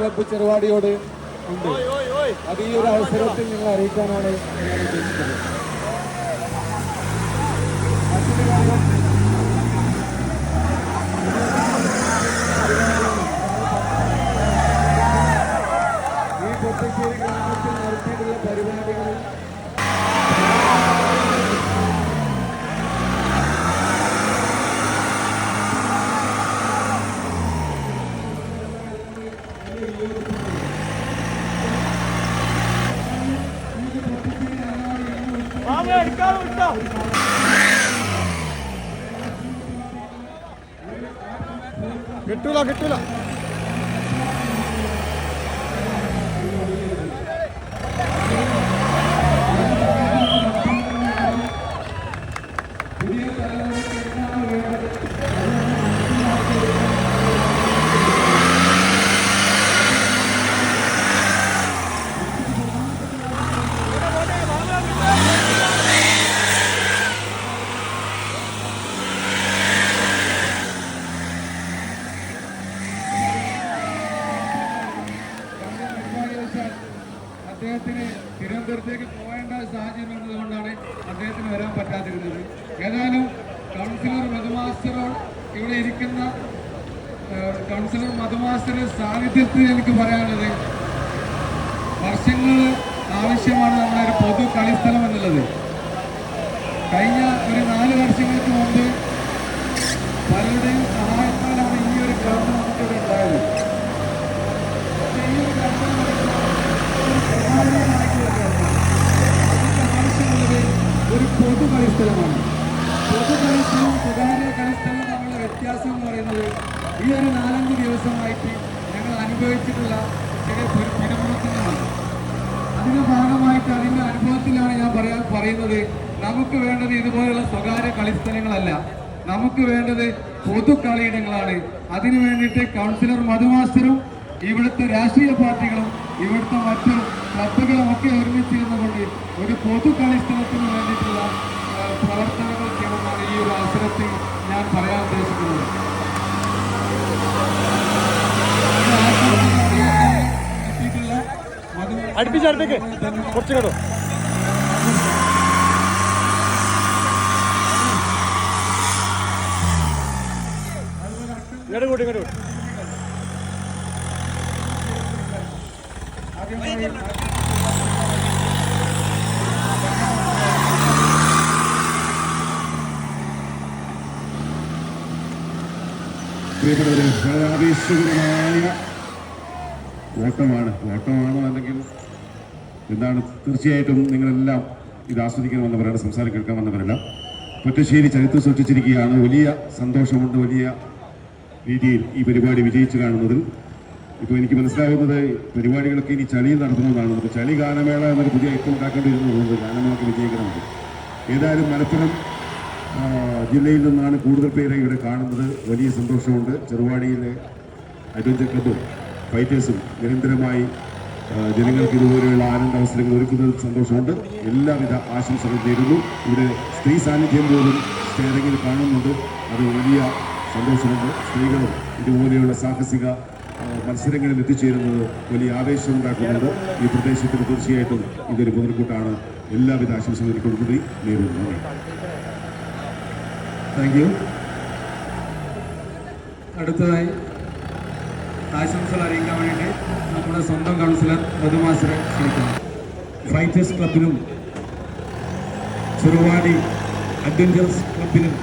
Club ചെറുവാടിയോട് ഉണ്ട്. അത് ഈ ഒരു അവസരത്തിൽ നിങ്ങൾ അറിയിക്കാനാണ് ഞാൻ ഉദ്ദേശിക്കുന്നത്. മറ്റൊരു കാര്യം ഈ കൊട്ടശ്ശേരി ഗ്രാമത്തിൽ നടത്തിയിട്ടുള്ള പരിപാടികളിൽ കിട്ടൂല കിട്ടൂല നിർഭാഗ്യവശാൽ അദ്ദേഹത്തിന് തിരുവനന്തപുരത്തേക്ക് പോകേണ്ട സാഹചര്യം എന്നതുകൊണ്ടാണ് അദ്ദേഹത്തിന് വരാൻ പറ്റാതിരുന്നത്. ഏതായാലും കൗൺസിലർ മധുമാസ്റ്ററോട് ഇവിടെ ഇരിക്കുന്ന കൗൺസിലർ മധുമാസ്റ്ററുടെ സാന്നിധ്യത്തിൽ എനിക്ക് പറയാനുള്ളത് വർഷങ്ങൾ ആവശ്യമാണ് നമ്മുടെ ഒരു പൊതു കളിസ്ഥലം എന്നുള്ളത്. കഴിഞ്ഞ ഒരു നാല് വർഷങ്ങൾക്ക് ഈ ഒരു നാലഞ്ച് ദിവസമായിട്ട് ഞങ്ങൾ അനുഭവിച്ചിട്ടുള്ള ചില പിരിമുറുക്കങ്ങളാണ് അതിന്റെ ഭാഗമായിട്ട് അതിന്റെ അനുഭവത്തിലാണ് ഞാൻ പറയാൻ പറയുന്നത് നമുക്ക് വേണ്ടത് ഇതുപോലെയുള്ള സ്വകാര്യ കളിസ്ഥലങ്ങളല്ല. നമുക്ക് വേണ്ടത് പൊതു കളിയിടങ്ങളാണ് അതിനു വേണ്ടിയിട്ട് കൗൺസിലർ മധുമാസ്റ്ററും ഇവിടുത്തെ രാഷ്ട്രീയ പാർട്ടികളും ഇവിടുത്തെ മറ്റു ക്ലബുകളും ഒക്കെ ഒരുമിച്ചിരുന്നുകൊണ്ട് ഒരു പൊതു കളിസ്ഥലത്തിന് വേണ്ടിയിട്ടുള്ള പ്രവർത്തനങ്ങൾ ചെയ്യണമെന്നാണ് ഈ ഒരു അവസരത്തിൽ ഞാൻ പറയാൻ ഉദ്ദേശിക്കുന്നത്. മധു- അടുപ്പിച്ചടുത്തേക്ക് കുറച്ച് കേട്ടോ ഇങ്ങോട്ട് കൂട്ടി ഇങ്ങോട്ട്. പ്രിയപ്പെട്ടവരെ വളരെ ആവേശകരമായ ഓട്ടമാണ്. ഓട്ടമാണോ അല്ലെങ്കിൽ എന്താണ്? തീർച്ചയായിട്ടും നിങ്ങളെല്ലാം ഇത് ആസ്വദിക്കണമെന്നവരാണ് സംസാരം കേൾക്കാമെന്നവരല്ല പൊറ്റശ്ശേരി ചരിത്രം സൃഷ്ടിച്ചിരിക്കുകയാണ് വലിയ സന്തോഷമുണ്ട് വലിയ രീതിയിൽ ഈ പരിപാടി വിജയിച്ചു കാണുന്നതിൽ. ഇപ്പോൾ എനിക്ക് മനസ്സിലാകുന്നത് പരിപാടികളൊക്കെ ഇനി ചളിയിൽ നടത്തണമെന്നാണ് നമുക്ക് ചളി ഗാനമേള എന്നൊരു പുതിയ ഐറ്റം ഉണ്ടാക്കേണ്ടിയിരുന്നതുകൊണ്ട് ഗാനമേളക്ക് വിജയിക്കണമെങ്കിൽ. ഏതായാലും മലപ്പുറം ജില്ലയിൽ നിന്നാണ് കൂടുതൽ പേരെ ഇവിടെ കാണുന്നത്. വലിയ സന്തോഷമുണ്ട്. ചെറുവാടിയിലെ അഡ്വഞ്ചർ ക്ലബും ഫൈറ്റേഴ്സും നിരന്തരമായി ജനങ്ങൾക്ക് ഇതുപോലെയുള്ള ആനന്ദ അവസരങ്ങൾ ഒരുക്കുന്നതിൽ സന്തോഷമുണ്ട്. എല്ലാവിധ ആശംസകളും നേരുന്നു. ഇവിടെ സ്ത്രീ സാന്നിധ്യം പോലും സ്റ്റേറിങ്ങിൽ കാണുന്നുണ്ട്. അത് വലിയ സന്തോഷമുണ്ട്. സ്ത്രീകളും ഇതുപോലെയുള്ള സാഹസിക മത്സരങ്ങളിൽ എത്തിച്ചേരുന്നത് വലിയ ആവേശം ഉണ്ടാക്കുന്നുണ്ട്. ഈ പ്രദേശത്തിന് തീർച്ചയായിട്ടും ഇതൊരു മുതൽക്കൂട്ടാണ്. എല്ലാവിധ ആശംസകളും കൊടുക്കുന്നത് നേരുന്നു. താങ്ക് യു അടുത്തതായി ആശംസകൾ അറിയിക്കാൻ വേണ്ടിയിട്ട് നമ്മുടെ സ്വന്തം കൗൺസിലർ മധുമാസരെ ക്ഷണിക്കുന്നു. ഫൈറ്റേഴ്സ് ക്ലബിനും ചെറുവാടി അഡ്വഞ്ചേഴ്സ് ക്ലബിനും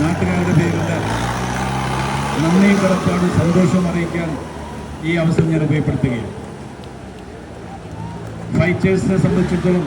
നാട്ടുകാരുടെ പേരിൽ നന്ദിയും കടത്താണ് സന്തോഷം അറിയിക്കാൻ ഈ അവസരം ഞാൻ ഉപയോഗപ്പെടുത്തുകയാണ്. ഫൈറ്റേഴ്സിനെ സംബന്ധിച്ചിടത്തോളം